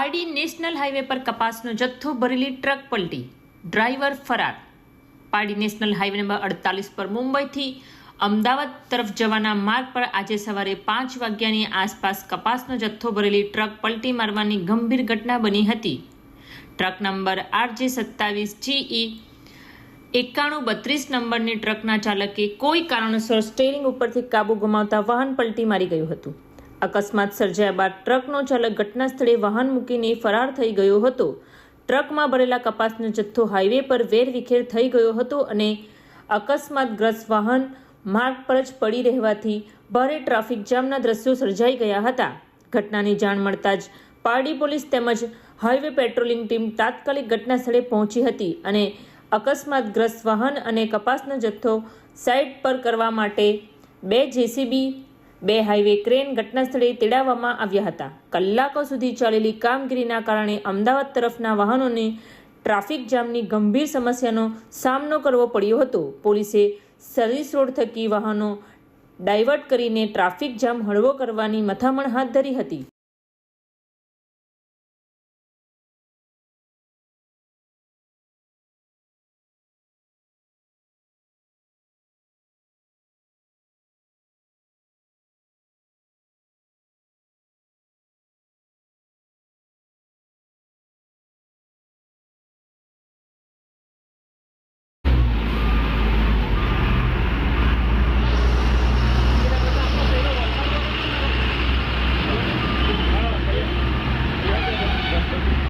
Pardi national highway પર કપાસનો જથ્થો ભરેલી ટ્રક પલટી. ડ્રાઈવર ફરાર. પારડી નેશનલ હાઈવે નંબર અડતાલીસ પર મુંબઈથી અમદાવાદ તરફ જવાના માર્ગ પર આજે સવારે પાંચ વાગ્યાની આસપાસ કપાસનો જથ્થો ભરેલી ટ્રક પલટી મારવાની ગંભીર ઘટના બની હતી. ટ્રક નંબર આરજે સત્તાવીસ જીઈ એકાણું બત્રીસ નંબરની ટ્રકના ચાલકે કોઈ કારણોસર સ્ટેરિંગ ઉપરથી કાબુ ગુમાવતા વાહન પલટી મારી ગયું હતું. અકસ્માત સર્જાયા બાદ ટ્રકનો ચાલક ઘટના સ્થળે વાહન મૂકીને ફરાર થઈ ગયો હતો. ટ્રકમાં ભરેલા કપાસનો જથ્થો હાઈવે પર વેરવિખેર થઈ ગયો હતો અને અકસ્માતગ્રસ્ત વાહન માર્ગ પર જ પડી રહેવાથી ભારે ટ્રાફિક જામના દ્રશ્યો સર્જાઈ ગયા હતા. ઘટનાની જાણ મળતા જ પારડી પોલીસ તેમજ હાઈવે પેટ્રોલિંગ ટીમ તાત્કાલિક ઘટના સ્થળે પહોંચી હતી અને અકસ્માતગ્રસ્ત વાહન અને કપાસનો જથ્થો સાઇડ પર કરવા માટે બે જેસીબી બે હાઈવે ક્રેન ઘટનાસ્થળે તેડાવવામાં આવ્યા હતા. કલાકો સુધી ચાલેલી કામગીરીના કારણે અમદાવાદ તરફના વાહનોને ટ્રાફિક જામની ગંભીર સમસ્યાનો સામનો કરવો પડ્યો હતો. પોલીસે સર્વિસ રોડ થકી વાહનો ડાયવર્ટ કરીને ટ્રાફિક જામ હળવો કરવાની મથામણ હાથ ધરી હતી.